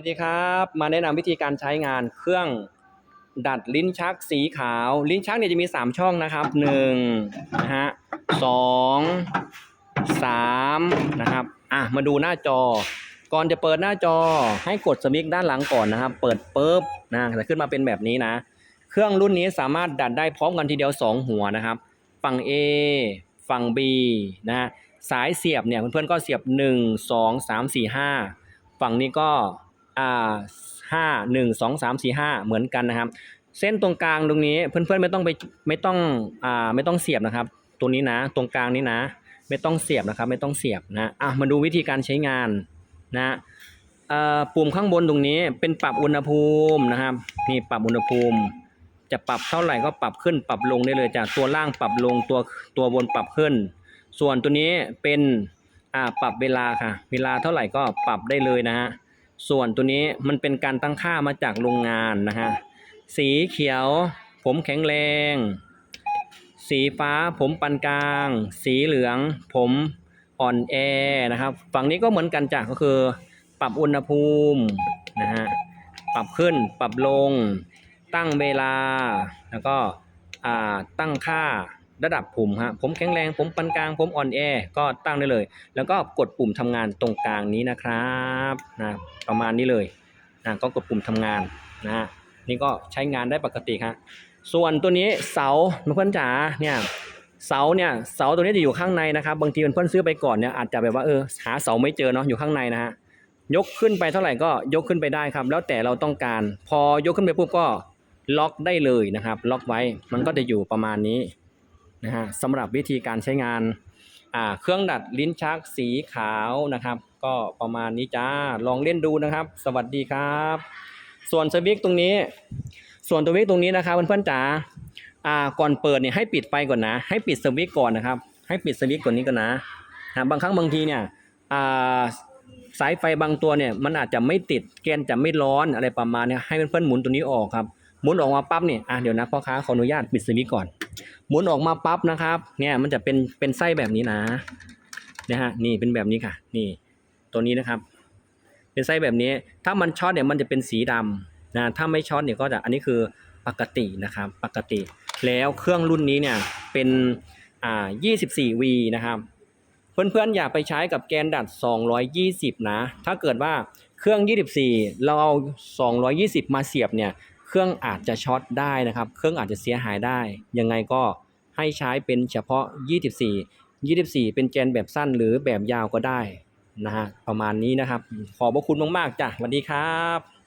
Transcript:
สวัสดีครับมาแนะนำวิธีการใช้งานเครื่องดัดลิ้นชักสีขาว ลิ้นชักเนี่ยจะมี 3 ช่องนะครับ1นะฮะสองสามนะครับอะมาดูหน้าจอ ก่อนจะเปิดหน้าจอให้กดสวิตช์ด้านหลังก่อนนะครับ เปิดปุ๊บนะจะขึ้นมาเป็นแบบนี้นะ เครื่องรุ่นนี้สามารถดัดได้พร้อมกันทีเดียว 2 หัวนะครับ ฝั่ง A ฝั่ง B นะฮะสายเสียบเนี่ยเพื่อนๆก็เสียบ 1 2 3 4 5 ฝั่งนี้ก็ อ่าห้าหนึ่งสองสามสี่ห้าเหมือนกันนะครับ เส้นตรงกลางตรงนี้เพื่อนๆไม่ต้องไปไม่ต้องอ่าไม่ต้องเสียบนะครับตรงนี้นะตรงกลางนี้นะ ไม่ต้องเสียบนะครับ ไม่ต้องเสียบนะอะมาดูวิธีการใช้งานนะเอ่อปุ่มข้างบนตรงนี้เป็นปรับอุณหภูมินะครับนี่ปรับอุณหภูมิ จะปรับเท่าไหร่ก็ปรับขึ้นปรับลงได้เลยจากตัวล่างปรับลงตัวตัวบนปรับขึ้น ส่วนตัวนี้เป็นอ่าปรับเวลาค่ะ เวลาเท่าไหร่ก็ปรับได้เลยนะฮะ ส่วนตัวนี้มันเป็นการตั้งค่ามาจากโรงงานนะฮะ สีเขียวผมแข็งแรง สีฟ้าผมปานกลาง สีเหลืองผมอ่อนแอนะครับ ฝั่งนี้ก็เหมือนกันจ้ะก็คือ ปรับอุณหภูมินะฮะ ปรับขึ้นปรับลง ตั้งเวลา แล้วก็อ่าตั้งค่า ระดับผมฮะผมแข็งแรง ผมปานกลาง ผมอ่อนแอ ก็ตั้งได้เลย แล้วก็กดปุ่มทำงานตรงกลางนี้นะครับนะประมาณนี้เลยนะก็กดปุ่มทำงานนะฮะนี่ก็ใช้งานได้ปกติครับส่วนตัวนี้เสาเพื่อนจ๋าเนี่ยเสาเนี่ยเสาตัวนี้จะอยู่ข้างในนะครับบางทีเพื่อนซื้อไปก่อนเนี่ยอาจจะแบบว่าเออหาเสาไม่เจอเนาะอยู่ข้างในนะฮะยกขึ้นไปเท่าไหร่ก็ยกขึ้นไปได้ครับ แล้วแต่เราต้องการ พอยกขึ้นไปปุ๊บก็ล็อกได้เลยนะครับ ล็อกไว้มันก็จะอยู่ประมาณนี้ นะฮะสำหรับวิธีการใช้งานอ่าเครื่องดัดลิ้นชักสีขาวนะครับ ก็ประมาณนี้จ้าลองเล่นดูนะครับ สวัสดีครับ ส่วนสวิตช์ตรงนี้ ส่วนตัววิกตรงนี้นะครับเพื่อนๆจ๋าอ่าก่อนเปิดเนี่ยให้ปิดไฟก่อนนะ ให้ปิดสวิตช์ก่อนนะครับ ให้ปิดสวิตช์ก่อนนี้ก่อนนะนะบางครั้งบางทีเนี่ยอ่าสายไฟบางตัวเนี่ยมันอาจจะไม่ติดแกนจะไม่ร้อนอะไรประมาณเนี้ยให้เพื่อนๆหมุนตัวนี้ออกครับหมุนออกมาปั๊บเนี่ยอะเดี๋ยวนะพ่อค้าขออนุญาตปิดสวิตก่อน หมุนออกมาปั๊บนะครับ เนี่ยมันจะเป็นเป็นไส้แบบนี้นะนะฮะนี่เป็นแบบนี้ค่ะ นี่ ตัวนี้นะครับ เป็นไส้แบบนี้ ถ้ามันช็อตเนี่ยมันจะเป็นสีดำนะถ้าไม่ช็อตเนี่ยก็จะอันนี้คือปกตินะครับปกติ แล้วเครื่องรุ่นนี้เนี่ยเป็นอ่า 24V นะครับเพื่อนๆอย่าไปใช้กับแกนดัด 220 นะ ถ้าเกิดว่าเครื่อง 24 เราเอา 220 มาเสียบเนี่ย เครื่องอาจจะช็อตได้นะครับ เครื่องอาจจะเสียหายได้ ยังไงก็ให้ใช้เป็นเฉพาะ 24 24 เป็นแกนแบบสั้นหรือแบบยาวก็ได้นะฮะประมาณนี้นะครับ ขอบพระคุณมากๆจ้ะสวัสดีครับ